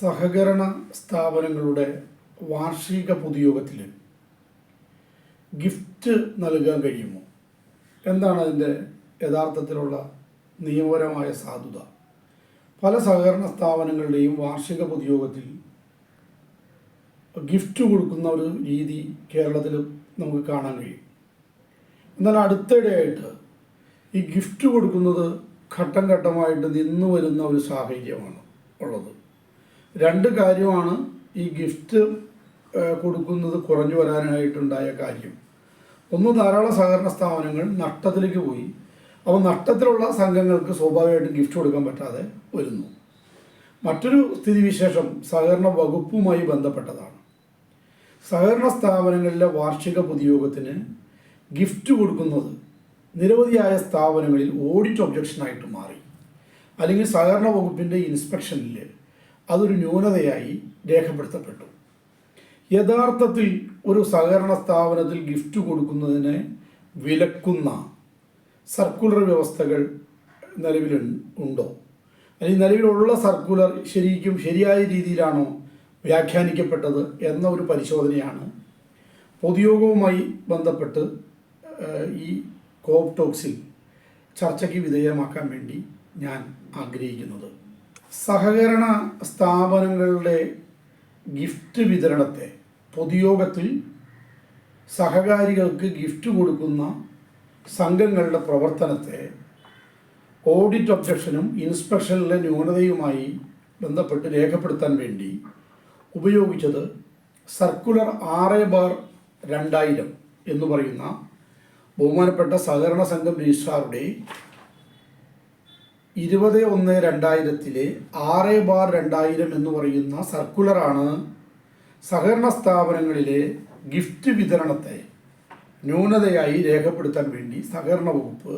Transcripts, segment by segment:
സഹകരണ സ്ഥാപനങ്ങളുടെ വാർഷിക പൊതുയോഗത്തിൽ ഗിഫ്റ്റ് നൽകാൻ കഴിയുമോ? എന്താണ് അതിന്റെ യഥാർത്ഥത്തിലുള്ള നിയമപരമായ സാധുത? പല സഹകരണ സ്ഥാപനങ്ങളുടെയും വാർഷിക പൊതുയോഗത്തിൽ ഗിഫ്റ്റ് കൊടുക്കുന്ന ഒരു രീതി കേരളത്തിൽ നമുക്ക് കാണാൻ കഴിയും. എന്നാൽ അടുത്തിടെയായിട്ട് ഈ ഗിഫ്റ്റ് കൊടുക്കുന്നത് ഘട്ടം ഘട്ടമായിട്ട് നിന്നു വരുന്ന ഒരു സാഹചര്യമാണ് ഉള്ളത്. രണ്ട് കാര്യമാണ് ഈ ഗിഫ്റ്റ് കൊടുക്കുന്നത് കുറഞ്ഞു വരാനായിട്ടുണ്ടായ കാര്യം. ഒന്ന് ധാരാളം സഹകരണ സ്ഥാപനങ്ങൾ നഷ്ടത്തിലേക്ക് പോയി. അപ്പോൾ നഷ്ടത്തിലുള്ള സംഘങ്ങൾക്ക് സ്വാഭാവികമായിട്ടും ഗിഫ്റ്റ് കൊടുക്കാൻ പറ്റാതെ വരുന്നു. മറ്റൊരു സ്ഥിതിവിശേഷം സഹകരണ വകുപ്പുമായി ബന്ധപ്പെട്ടതാണ്. സഹകരണ സ്ഥാപനങ്ങളിലെ വാർഷിക പൊതുയോഗത്തിന് ഗിഫ്റ്റ് കൊടുക്കുന്നത് നിരവധിയായ സ്ഥാപനങ്ങളിൽ ഓഡിറ്റ് ഒബ്ജക്ഷനായിട്ട് മാറി. അല്ലെങ്കിൽ സഹകരണ വകുപ്പിന്റെ ഇൻസ്പെക്ഷനിൽ അതൊരു ന്യൂനതയായി രേഖപ്പെടുത്തപ്പെട്ടു. യഥാർത്ഥത്തിൽ ഒരു സഹകരണ സ്ഥാപനത്തിൽ ഗിഫ്റ്റ് കൊടുക്കുന്നതിന് വിലക്കുന്ന സർക്കുലർ വ്യവസ്ഥകൾ നിലവിൽ ഉണ്ടോ? അല്ലെങ്കിൽ നിലവിലുള്ള സർക്കുലർ ശരിക്കും ശരിയായ രീതിയിലാണോ വ്യാഖ്യാനിക്കപ്പെട്ടത് എന്ന ഒരു പരിശോധനയാണ് പൊതുയോഗവുമായി ബന്ധപ്പെട്ട് ഈ കോപ്ടോക്സിൽ ചർച്ചയ്ക്ക് വിധേയമാക്കാൻ വേണ്ടി ഞാൻ ആഗ്രഹിക്കുന്നത്. സഹകരണ സ്ഥാപനങ്ങളുടെ ഗിഫ്റ്റ് വിതരണത്തെ പൊതുയോഗത്തിൽ സഹകാരികൾക്ക് ഗിഫ്റ്റ് കൊടുക്കുന്ന സംഘങ്ങളുടെ പ്രവർത്തനത്തെ ഓഡിറ്റ് ഒബ്ജക്ഷനും ഇൻസ്പെക്ഷനിലെ ന്യൂനതയുമായി ബന്ധപ്പെട്ട് രേഖപ്പെടുത്താൻ വേണ്ടി ഉപയോഗിച്ചത് സർക്കുലർ ആറ് ബാർ രണ്ടായിരം എന്ന് പറയുന്ന ബഹുമാനപ്പെട്ട സഹകരണ സംഘം രജിസ്ട്രാറുടെ ഇരുപത് ഒന്ന് രണ്ടായിരത്തിലെ ആറ് ബാർ രണ്ടായിരം എന്ന് പറയുന്ന സർക്കുലറാണ് സഹകരണ സ്ഥാപനങ്ങളിലെ ഗിഫ്റ്റ് വിതരണത്തെ ന്യൂനതയായി രേഖപ്പെടുത്താൻ വേണ്ടി സഹകരണ വകുപ്പ്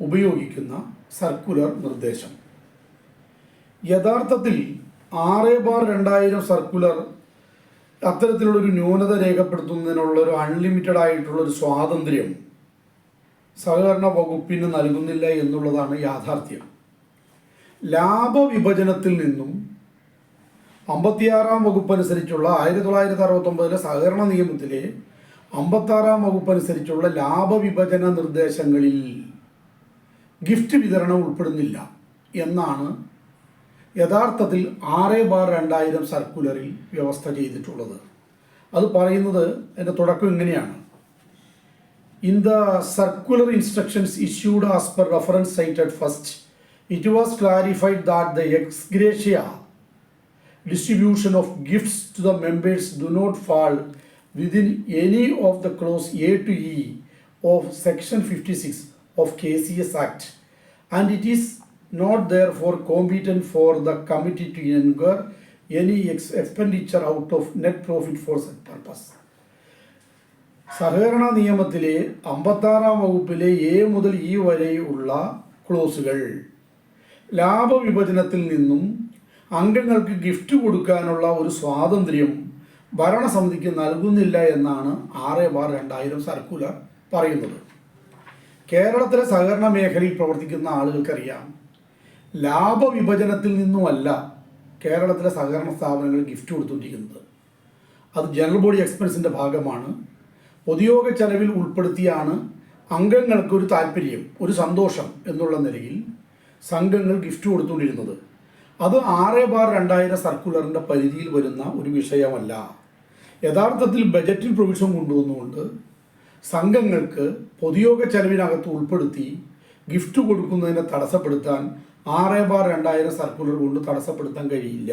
ഉപയോഗിക്കുന്ന സർക്കുലർ നിർദ്ദേശം. യഥാർത്ഥത്തിൽ ആറ് ബാർ രണ്ടായിരം സർക്കുലർ അത്തരത്തിലുള്ളൊരു ന്യൂനത രേഖപ്പെടുത്തുന്നതിനുള്ള ഒരു അൺലിമിറ്റഡ് ആയിട്ടുള്ള ഒരു സ്വാതന്ത്ര്യം സഹകരണ വകുപ്പിന് നൽകുന്നില്ല എന്നുള്ളതാണ് യാഥാർത്ഥ്യം. ലാഭവിഭജനത്തിൽ നിന്നും അമ്പത്തിയാറാം വകുപ്പ് അനുസരിച്ചുള്ള ആയിരത്തി തൊള്ളായിരത്തി അറുപത്തൊമ്പതിലെ സഹകരണ നിയമത്തിലെ അമ്പത്താറാം വകുപ്പ് അനുസരിച്ചുള്ള ലാഭവിഭജന നിർദ്ദേശങ്ങളിൽ ഗിഫ്റ്റ് വിതരണം ഉൾപ്പെടുന്നില്ല എന്നാണ് യഥാർത്ഥത്തിൽ ആറ് ബാർ രണ്ടായിരം സർക്കുലറിൽ വ്യവസ്ഥ ചെയ്തിട്ടുള്ളത്. അത് പറയുന്നത് എന്റെ തുടക്കം ഇങ്ങനെയാണ്. In the circular instructions issued as per reference cited first, it was clarified that the ex gratia distribution of gifts to the members do not fall within any of the clause A to E of section 56 of KCS Act and it is not therefore competent for the committee to incur any ex- expenditure out of net profit for such purpose. സഹകരണ നിയമത്തിലെ അമ്പത്താറാം വകുപ്പിലെ A മുതൽ E വരെയുള്ള ക്ലോസുകൾ. ലാഭവിഭജനത്തിൽ നിന്നും അംഗങ്ങൾക്ക് gift കൊടുക്കാനുള്ള ഒരു സ്വാതന്ത്ര്യം ഭരണസമിതിക്ക് നൽകുന്നില്ല എന്നാണ് ആറ് ബാർ രണ്ടായിരം സർക്കുലർ പറയുന്നത്. കേരളത്തിലെ സഹകരണ മേഖലയിൽ പ്രവർത്തിക്കുന്ന ആളുകൾക്കറിയാം ലാഭവിഭജനത്തിൽ നിന്നുമല്ല കേരളത്തിലെ സഹകരണ സ്ഥാപനങ്ങൾ ഗിഫ്റ്റ് കൊടുത്തുകൊണ്ടിരിക്കുന്നത്. അത് ജനറൽ ബോഡി എക്സ്പെൻസിന്റെ ഭാഗമാണ്. പൊതുയോഗ ചെലവിൽ ഉൾപ്പെടുത്തിയാണ് അംഗങ്ങൾക്ക് ഒരു താല്പര്യം ഒരു സന്തോഷം എന്നുള്ള നിലയിൽ സംഘങ്ങൾ ഗിഫ്റ്റ് കൊടുത്തുകൊണ്ടിരുന്നത്. അത് ആറ് ബാർ രണ്ടായിരം സർക്കുലറിന്റെ പരിധിയിൽ വരുന്ന ഒരു വിഷയമല്ല. യഥാർത്ഥത്തിൽ ബജറ്റിൽ പ്രൊവിഷൻ കൊണ്ടുവന്നുകൊണ്ട് സംഘങ്ങൾക്ക് പൊതുയോഗ ചെലവിനകത്ത് ഉൾപ്പെടുത്തി ഗിഫ്റ്റ് കൊടുക്കുന്നതിനെ തടസ്സപ്പെടുത്താൻ ആറ് ബാർ രണ്ടായിരം സർക്കുലർ കൊണ്ട് തടസ്സപ്പെടുത്താൻ കഴിയില്ല.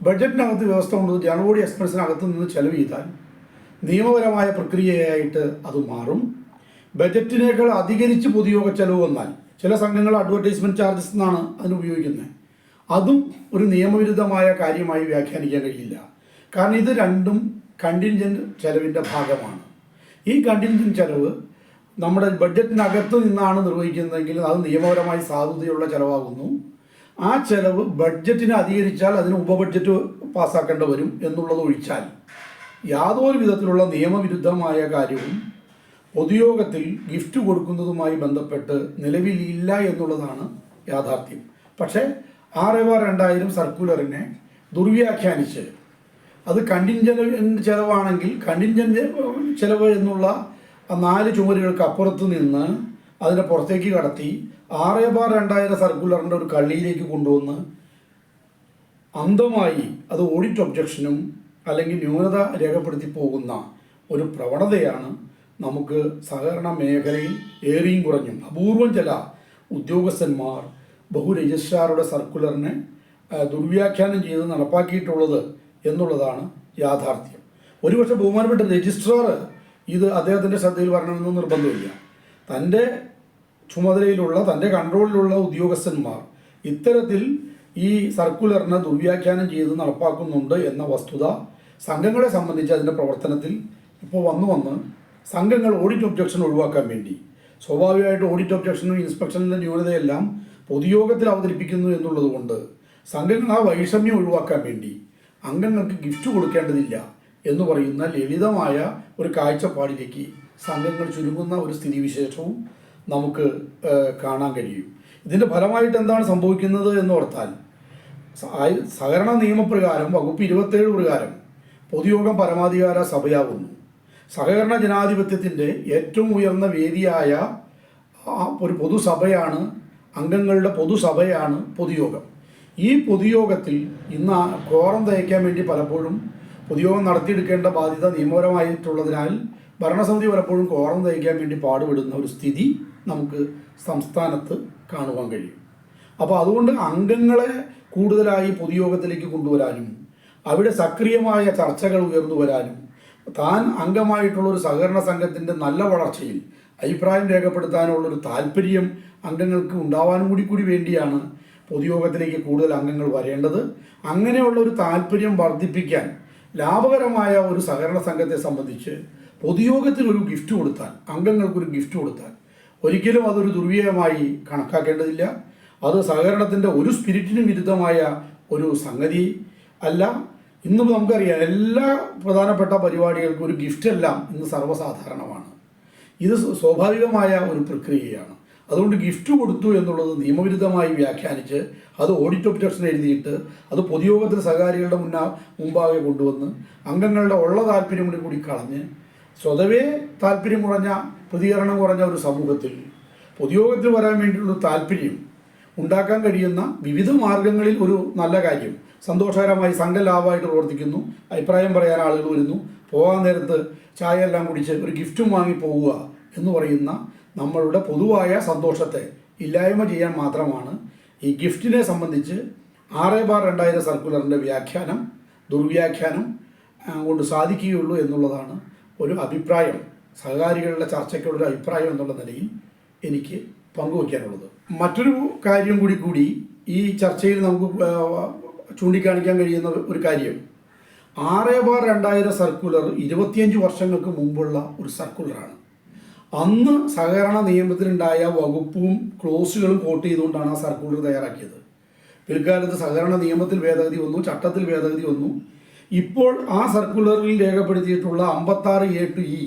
ബഡ്ജറ്റിനകത്ത് വ്യവസ്ഥ കൊണ്ട് ജനവോടി എക്സ്പ്രസിനകത്ത് നിന്ന് ചെലവ് ചെയ്താൽ നിയമപരമായ പ്രക്രിയയായിട്ട് അത് മാറും. ബജറ്റിനേക്കാൾ അധികരിച്ച് പൊതുയോഗ ചെലവ് വന്നാൽ ചില സംഘങ്ങൾ അഡ്വർടൈസ്മെന്റ് ചാർജസ് എന്നാണ് അതിന് ഉപയോഗിക്കുന്നത്. അതും ഒരു നിയമവിരുദ്ധമായ കാര്യമായി വ്യാഖ്യാനിക്കാൻ കഴിയില്ല. കാരണം ഇത് രണ്ടും കണ്ടിൻജന്റ് ചെലവിന്റെ ഭാഗമാണ്. ഈ കണ്ടിൻജന്റ് ചെലവ് നമ്മുടെ ബഡ്ജറ്റിനകത്ത് നിന്നാണ് നിർവഹിക്കുന്നതെങ്കിൽ അത് നിയമപരമായി സാധുതയുള്ള ചെലവാകുന്നു. ആ ചെലവ് ബഡ്ജറ്റിനെ അധികരിച്ചാൽ അതിന് ഉപബഡ്ജറ്റ് പാസ്സാക്കേണ്ടി വരും എന്നുള്ളത് ഒഴിച്ചാൽ. യാതൊരു വിധത്തിലുള്ള നിയമവിരുദ്ധമായ കാര്യവും പൊതുയോഗത്തിൽ ഗിഫ്റ്റ് കൊടുക്കുന്നതുമായി ബന്ധപ്പെട്ട് നിലവിലില്ല എന്നുള്ളതാണ് യാഥാർത്ഥ്യം. പക്ഷേ ആറ് ബാർ രണ്ടായിരം സർക്കുലറിനെ ദുർവ്യാഖ്യാനിച്ച് അത് കണ്ടിൻജന്റ് ചെലവാണെങ്കിൽ കണ്ടിൻജന്റ് ചെലവ് എന്നുള്ള നാല് ചുമരുകൾക്ക് അപ്പുറത്ത് നിന്ന് അതിനെ പുറത്തേക്ക് കടത്തി ആറ് ബാർ രണ്ടായിരം സർക്കുലറിന്റെ ഒരു കള്ളിയിലേക്ക് കൊണ്ടുവന്ന് അന്ധമായി അത് ഓഡിറ്റ് ഒബ്ജക്ഷനും അല്ലെങ്കിൽ ന്യൂനത രേഖപ്പെടുത്തി പോകുന്ന ഒരു പ്രവണതയാണ് നമുക്ക് സഹകരണ മേഖലയിൽ ഏറിയും കുറഞ്ഞും. അപൂർവം ചില ഉദ്യോഗസ്ഥന്മാർ ബഹു രജിസ്ട്രാറുടെ സർക്കുലറിനെ ദുർവ്യാഖ്യാനം ചെയ്ത് നടപ്പാക്കിയിട്ടുള്ളത് എന്നുള്ളതാണ് യാഥാർത്ഥ്യം. ഒരുപക്ഷെ ബഹുമാനപ്പെട്ട രജിസ്ട്രാർ ഇത് അദ്ദേഹത്തിന്റെ ശ്രദ്ധയിൽ വരണമെന്ന് നിർബന്ധമില്ല. തന്റെ ചുമതലയിലുള്ള തന്റെ കൺട്രോളിലുള്ള ഉദ്യോഗസ്ഥന്മാർ ഇത്തരത്തിൽ ഈ സർക്കുലറിനെ ദുർവ്യാഖ്യാനം ചെയ്ത് നടപ്പാക്കുന്നുണ്ട് എന്ന വസ്തുത സംഘങ്ങളെ സംബന്ധിച്ച് അതിന്റെ പ്രവർത്തനത്തിൽ ഇപ്പോൾ വന്നു വന്ന് സംഘങ്ങൾ ഓഡിറ്റ് ഒബ്ജക്ഷൻ ഒഴിവാക്കാൻ വേണ്ടി. സ്വാഭാവികമായിട്ട് ഓഡിറ്റ് ഒബ്ജക്ഷനും ഇൻസ്പെക്ഷനിലെ ന്യൂനതയെല്ലാം പൊതുയോഗത്തിൽ അവതരിപ്പിക്കുന്നു എന്നുള്ളത് കൊണ്ട് സംഘങ്ങൾ ആ വൈഷമ്യം ഒഴിവാക്കാൻ വേണ്ടി അംഗങ്ങൾക്ക് ഗിഫ്റ്റ് കൊടുക്കേണ്ടതില്ല എന്ന് പറയുന്ന ലളിതമായ ഒരു കാഴ്ചപ്പാടിലേക്ക് സംഘങ്ങൾ ചുരുങ്ങുന്ന ഒരു സ്ഥിതിവിശേഷവും നമുക്ക് കാണാൻ കഴിയും. ഇതിന്റെ ഫലമായിട്ട് എന്താണ് സംഭവിക്കുന്നത് എന്ന് ഓർത്താൽ സഹകരണ നിയമപ്രകാരം വകുപ്പ് ഇരുപത്തേഴ് പ്രകാരം പൊതുയോഗം പരമാധികാര സഭയാകുന്നു. സഹകരണ ജനാധിപത്യത്തിന്റെ ഏറ്റവും ഉയർന്ന വേദിയായ ഒരു പൊതുസഭയാണ് അംഗങ്ങളുടെ പൊതുസഭയാണ് പൊതുയോഗം. ഈ പൊതുയോഗത്തിൽ ഇന്ന് കോറം തയ്ക്കാൻ വേണ്ടി പലപ്പോഴും പൊതുയോഗം നടത്തിയെടുക്കേണ്ട ബാധ്യത നിയമപരമായിട്ടുള്ളതിനാൽ ഭരണസമിതി പലപ്പോഴും കോറം തയ്ക്കാൻ വേണ്ടി പാടുപെടുന്ന ഒരു സ്ഥിതി നമുക്ക് സംസ്ഥാനത്ത് കാണുവാൻ കഴിയും. അപ്പോൾ അതുകൊണ്ട് അംഗങ്ങളെ കൂടുതലായി പൊതുയോഗത്തിലേക്ക് കൊണ്ടുവരാനും അവിടെ സക്രിയമായ ചർച്ചകൾ ഉയർന്നു വരാനും താൻ അംഗമായിട്ടുള്ള ഒരു സഹകരണ സംഘത്തിന്റെ നല്ല വളർച്ചയിൽ അഭിപ്രായം രേഖപ്പെടുത്താനുള്ള ഒരു താല്പര്യം അംഗങ്ങൾക്ക് ഉണ്ടാവാനും കൂടി കൂടി വേണ്ടിയാണ് പൊതുയോഗത്തിലേക്ക് കൂടുതൽ അംഗങ്ങൾ വരേണ്ടത്. അങ്ങനെയുള്ള ഒരു താല്പര്യം വർദ്ധിപ്പിക്കാൻ ലാഭകരമായ ഒരു സഹകരണ സംഘത്തെ സംബന്ധിച്ച് പൊതുയോഗത്തിൽ ഒരു ഗിഫ്റ്റ് കൊടുത്താൽ അംഗങ്ങൾക്കൊരു ഗിഫ്റ്റ് കൊടുത്താൽ ഒരിക്കലും അതൊരു ദുർവ്യയമായി കണക്കാക്കേണ്ടതില്ല. അത് സഹകരണത്തിന്റെ ഒരു സ്പിരിറ്റിനും വിരുദ്ധമായ ഒരു സംഗതി അല്ല. ഇന്നും നമുക്കറിയാം എല്ലാ പ്രധാനപ്പെട്ട പരിപാടികൾക്കും ഒരു ഗിഫ്റ്റ് എല്ലാം ഇന്ന് സർവസാധാരണമാണ്. ഇത് സ്വാഭാവികമായ ഒരു പ്രക്രിയയാണ്. അതുകൊണ്ട് ഗിഫ്റ്റ് കൊടുത്തു എന്നുള്ളത് നിയമവിരുദ്ധമായി വ്യാഖ്യാനിച്ച് അത് ഓഡിറ്റ് ഒബ്ജക്ഷൻ എഴുതിയിട്ട് അത് പൊതുയോഗത്തിൽ സഹകാരികളുടെ മുന്നാ മുമ്പാകെ കൊണ്ടുവന്ന് അംഗങ്ങളുടെ ഉള്ള താല്പര്യം കൂടി കൂടി കളഞ്ഞ് സ്വതവേ താല്പര്യം കുറഞ്ഞ പ്രതികരണം കുറഞ്ഞ ഒരു സമൂഹത്തിൽ പൊതുയോഗത്തിൽ വരാൻ വേണ്ടിയുള്ള താല്പര്യം ഉണ്ടാക്കാൻ കഴിയുന്ന വിവിധ മാർഗങ്ങളിൽ ഒരു നല്ല കാര്യം. സന്തോഷകരമായി സംഘലാഭമായിട്ട് പ്രവർത്തിക്കുന്നു. അഭിപ്രായം പറയാൻ ആളുകൾ വരുന്നു. പോകാൻ നേരത്ത് ചായ എല്ലാം കുടിച്ച് ഒരു ഗിഫ്റ്റും വാങ്ങി പോവുക എന്ന് പറയുന്ന നമ്മളുടെ പൊതുവായ സന്തോഷത്തെ ഇല്ലായ്മ ചെയ്യാൻ മാത്രമാണ് ഈ ഗിഫ്റ്റിനെ സംബന്ധിച്ച് ആറ് ബാർ രണ്ടായിരം സർക്കുലറിന്റെ വ്യാഖ്യാനം ദുർവ്യാഖ്യാനം കൊണ്ട് സാധിക്കുകയുള്ളൂ എന്നുള്ളതാണ് ഒരു അഭിപ്രായം. സഹകാരികളുടെ ചർച്ചയ്ക്കുള്ളൊരു അഭിപ്രായം എന്നുള്ള നിലയിൽ എനിക്ക് പങ്കുവയ്ക്കാനുള്ളത്. മറ്റൊരു കാര്യം കൂടി കൂടി ഈ ചർച്ചയിൽ നമുക്ക് ചൂണ്ടിക്കാണിക്കാൻ കഴിയുന്ന ഒരു കാര്യം. ആറ് ബാർ രണ്ടായിരം സർക്കുലർ ഇരുപത്തിയഞ്ച് വർഷങ്ങൾക്ക് മുമ്പുള്ള ഒരു സർക്കുലറാണ്. അന്ന് സഹകരണ നിയമത്തിലുണ്ടായ വകുപ്പും ക്ലോസുകളും കോട്ട് ചെയ്തുകൊണ്ടാണ് ആ സർക്കുലർ തയ്യാറാക്കിയത്. പിൽക്കാലത്ത് സഹകരണ നിയമത്തിൽ ഭേദഗതി വന്നു ചട്ടത്തിൽ ഭേദഗതി വന്നു. ഇപ്പോൾ ആ സർക്കുലറിൽ രേഖപ്പെടുത്തിയിട്ടുള്ള അമ്പത്താറ് എ ടു ഇ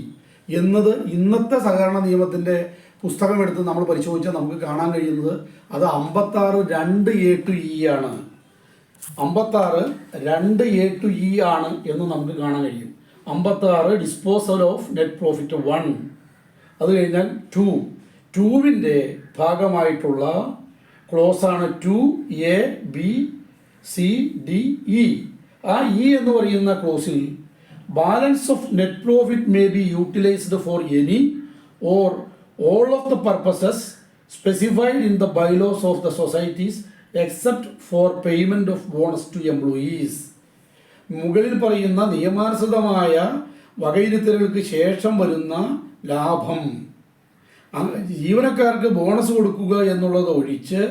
എന്നത് ഇന്നത്തെ സഹകരണ നിയമത്തിന്റെ പുസ്തകം എടുത്ത് നമ്മൾ പരിശോധിച്ചാൽ നമുക്ക് കാണാൻ കഴിയുന്നത് അത് അമ്പത്താറ് രണ്ട് എ ടു ഇ ആണ്. അമ്പത്താറ് രണ്ട് എ ടു ഇ ആണ് എന്ന് നമുക്ക് കാണാൻ കഴിയും. അമ്പത്താറ് disposal of net profit one അത് കഴിഞ്ഞാൽ ടു ടൂവിന്റെ ഭാഗമായിട്ടുള്ള ക്ലോസ് ആണ് two A B C D E ആ ഇ എന്ന് പറയുന്ന ക്ലോസിൽ balance of net profit may be utilised for any or all of the purposes specified in the bylaws of the societies except for payment of bonus to employees മുകളിൽ പറയുന്ന നിയമാനുസൃതമായ വകയിരുത്തലുകൾക്ക് ശേഷം വരുന്ന ലാഭം. ജീവനക്കാർക്ക് ബോണസ് കൊടുക്കുക എന്നുള്ളത് ഒഴിച്ച്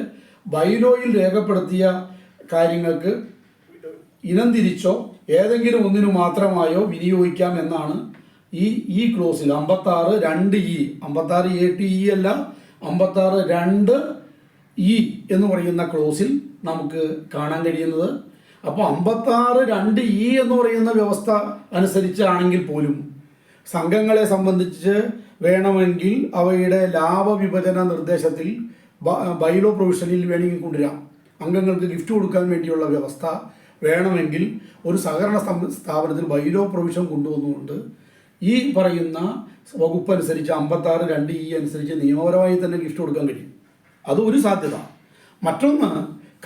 ബൈലോയിൽ രേഖപ്പെടുത്തിയ കാര്യങ്ങൾക്ക് ഇനം തിരിച്ചോ ഏതെങ്കിലും ഒന്നിനു മാത്രമായോ വിനിയോഗിക്കാം എന്നാണ് ഈ ഈ ക്ലോസിൽ അമ്പത്താറ് രണ്ട് ഇ അമ്പത്താറ് എ ടി ഇ അല്ല അമ്പത്താറ് രണ്ട് ഇ എന്ന് പറയുന്ന ക്ലോസിൽ നമുക്ക് കാണാൻ കഴിയുന്നത്. അപ്പോൾ അമ്പത്താറ് രണ്ട് ഇ എന്ന് പറയുന്ന വ്യവസ്ഥ അനുസരിച്ചാണെങ്കിൽ പോലും സംഘങ്ങളെ സംബന്ധിച്ച് വേണമെങ്കിൽ അവയുടെ ലാഭവിഭജന നിർദ്ദേശത്തിൽ ബൈലോ പ്രൊവിഷനിൽ വേണമെങ്കിൽ കൊണ്ടുവരാം. അംഗങ്ങൾക്ക് ഗിഫ്റ്റ് കൊടുക്കാൻ വേണ്ടിയുള്ള വ്യവസ്ഥ വേണമെങ്കിൽ ഒരു സഹകരണ സ്ഥാപനത്തിൽ ബൈലോ പ്രൊവിഷൻ കൊണ്ടുവന്നുകൊണ്ട് ഈ പറയുന്ന വകുപ്പ് അനുസരിച്ച് അമ്പത്താറ് രണ്ട് ഇ അനുസരിച്ച് നിയമപരമായി തന്നെ ഗിഫ്റ്റ് കൊടുക്കാൻ കഴിയും. അത് ഒരു സാധ്യത. മറ്റൊന്ന്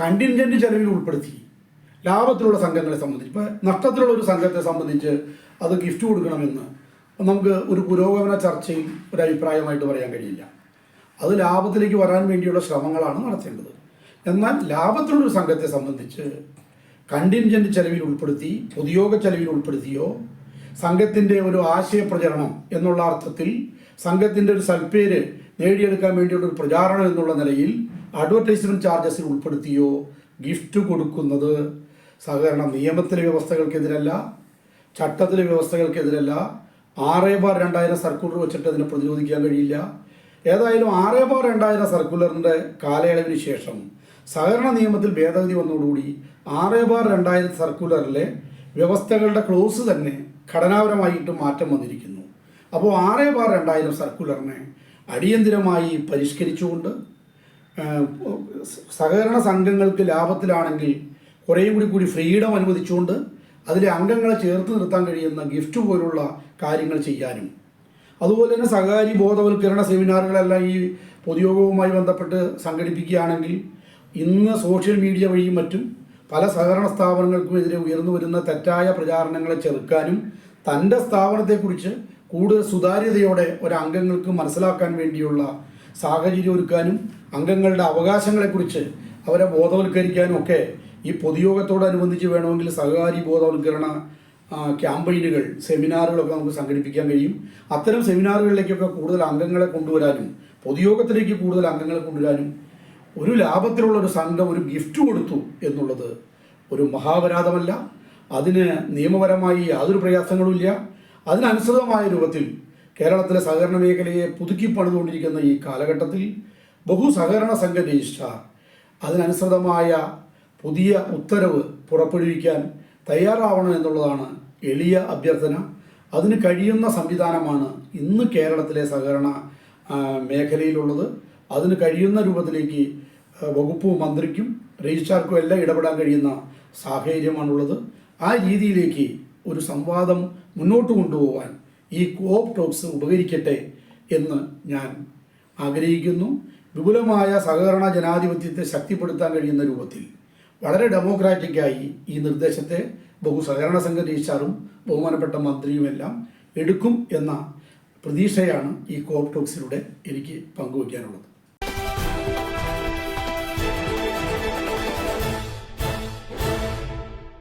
കണ്ടിൻജന്റ് ചെലവിൽ ഉൾപ്പെടുത്തി ലാഭത്തിലുള്ള സംഘങ്ങളെ സംബന്ധിച്ച്. ഇപ്പോൾ നഷ്ടത്തിലുള്ള ഒരു സംഘത്തെ സംബന്ധിച്ച് അത് ഗിഫ്റ്റ് കൊടുക്കണമെന്ന് നമുക്ക് ഒരു പുരോഗമന ചർച്ചയും ഒരു അഭിപ്രായമായിട്ട് പറയാൻ കഴിയില്ല. അത് ലാഭത്തിലേക്ക് വരാൻ വേണ്ടിയുള്ള ശ്രമങ്ങളാണ് നടത്തേണ്ടത്. എന്നാൽ ലാഭത്തിലുള്ളൊരു സംഘത്തെ സംബന്ധിച്ച് കണ്ടിൻജന്റ് ചെലവിൽ ഉൾപ്പെടുത്തി പൊതുയോഗ ചെലവിൽ ഉൾപ്പെടുത്തിയോ സംഘത്തിന്റെ ഒരു ആശയപ്രചരണം എന്നുള്ള അർത്ഥത്തിൽ സംഘത്തിന്റെ ഒരു സൽപ്പേര് നേടിയെടുക്കാൻ വേണ്ടിയുള്ള ഒരു പ്രചാരണം എന്നുള്ള നിലയിൽ അഡ്വർടൈസ്മെന്റ് ചാർജസിൽ ഉൾപ്പെടുത്തിയോ ഗിഫ്റ്റ് കൊടുക്കുന്നത് സഹകരണ നിയമത്തിലെ വ്യവസ്ഥകൾക്കെതിരല്ല ചട്ടത്തിലെ വ്യവസ്ഥകൾക്കെതിരല്ല ആറ് ബാർ രണ്ടായിരം സർക്കുലർ വെച്ചിട്ട് അതിനെ പ്രതിരോധിക്കാൻ കഴിയില്ല. ഏതായാലും ആറ് ബാർ രണ്ടായിരം സർക്കുലറിന്റെ കാലയളവിന് ശേഷം സഹകരണ നിയമത്തിൽ ഭേദഗതി വന്നതോടുകൂടി ആറ് ബാർ രണ്ടായിരം സർക്കുലറിലെ വ്യവസ്ഥകളുടെ ക്ലോസ് തന്നെ ഘടനാപരമായിട്ട് മാറ്റം വന്നിരിക്കുന്നു. അപ്പോൾ ആറ് ബാർ രണ്ടായിരം സർക്കുലറിനെ അടിയന്തിരമായി പരിഷ്കരിച്ചുകൊണ്ട് സഹകരണ സംഘങ്ങൾക്ക് ലാഭത്തിലാണെങ്കിൽ കുറേയും കൂടി കൂടി ഫ്രീഡം അനുവദിച്ചുകൊണ്ട് അതിലെ അംഗങ്ങളെ ചേർത്ത് നിർത്താൻ കഴിയുന്ന ഗിഫ്റ്റ് പോലുള്ള കാര്യങ്ങൾ ചെയ്യാനും. അതുപോലെ തന്നെ സഹകാരി ബോധവൽക്കരണ സെമിനാറുകളെല്ലാം ഈ പൊതുയോഗവുമായി ബന്ധപ്പെട്ട് സംഘടിപ്പിക്കുകയാണെങ്കിൽ ഇന്ന് സോഷ്യൽ മീഡിയ വഴിയും മറ്റും പല സഹകരണ സ്ഥാപനങ്ങൾക്കുമെതിരെ ഉയർന്നു വരുന്ന തെറ്റായ പ്രചാരണങ്ങളെ ചെറുക്കാനും തന്റെ സ്ഥാപനത്തെക്കുറിച്ച് കൂടുതൽ സുതാര്യതയോടെ അംഗങ്ങൾക്ക് മനസ്സിലാക്കാൻ വേണ്ടിയുള്ള സാഹചര്യം ഒരുക്കാനും അംഗങ്ങളുടെ അവകാശങ്ങളെക്കുറിച്ച് അവരെ ബോധവൽക്കരിക്കാനും ഒക്കെ ഈ പൊതുയോഗത്തോടനുബന്ധിച്ച് വേണമെങ്കിൽ സഹകാരി ബോധവൽക്കരണ ക്യാമ്പയിനുകൾ സെമിനാറുകളൊക്കെ നമുക്ക് സംഘടിപ്പിക്കാൻ കഴിയും. അത്തരം സെമിനാറുകളിലേക്കൊക്കെ കൂടുതൽ അംഗങ്ങളെ കൊണ്ടുവരാനും പൊതുയോഗത്തിലേക്ക് കൂടുതൽ അംഗങ്ങളെ കൊണ്ടുവരാനും ഒരു ലാഭത്തിലുള്ള ഒരു സംഘം ഒരു ഗിഫ്റ്റ് കൊടുത്തു എന്നുള്ളത് ഒരു മഹാപരാധമല്ല. അതിന് നിയമപരമായി യാതൊരു പ്രയാസങ്ങളുമില്ല അതിനനുസൃതമായ രൂപത്തിൽ കേരളത്തിലെ സഹകരണ മേഖലയെ പുതുക്കി പണിതുകൊണ്ടിരിക്കുന്ന ഈ കാലഘട്ടത്തിൽ ബഹു സഹകരണ സംഘ രജിസ്ട്രാർ അതിനനുസൃതമായ പുതിയ ഉത്തരവ് പുറപ്പെടുവിക്കാൻ തയ്യാറാവണം എന്നുള്ളതാണ് എളിയ അഭ്യർത്ഥന. അതിന് കഴിയുന്ന സംവിധാനമാണ് ഇന്ന് കേരളത്തിലെ സഹകരണ മേഖലയിലുള്ളത്. അതിന് കഴിയുന്ന രൂപത്തിലേക്ക് വകുപ്പ് മന്ത്രിക്കും രജിസ്ട്രാർക്കും എല്ലാം ഇടപെടാൻ കഴിയുന്ന സാഹചര്യമാണുള്ളത്. ആ രീതിയിലേക്ക് ഒരു സംവാദം മുന്നോട്ട് കൊണ്ടുപോകാൻ ഈ കോപ്പ് ടോക്സ് ഉപകരിക്കട്ടെ എന്ന് ഞാൻ ആഗ്രഹിക്കുന്നു. വിപുലമായ സഹകരണ ജനാധിപത്യത്തെ ശക്തിപ്പെടുത്താൻ കഴിയുന്ന രൂപത്തിൽ വളരെ ഡെമോക്രാറ്റിക്കായി ഈ നിർദ്ദേശത്തെ ബഹു സഹകരണ സംഘ രജിസ്ട്രാറും ബഹുമാനപ്പെട്ട മന്ത്രിയുമെല്ലാം എടുക്കും എന്ന പ്രതീക്ഷയാണ് ഈ കോപ്പ് ടോക്സിലൂടെ എനിക്ക് പങ്കുവയ്ക്കാനുള്ളത്.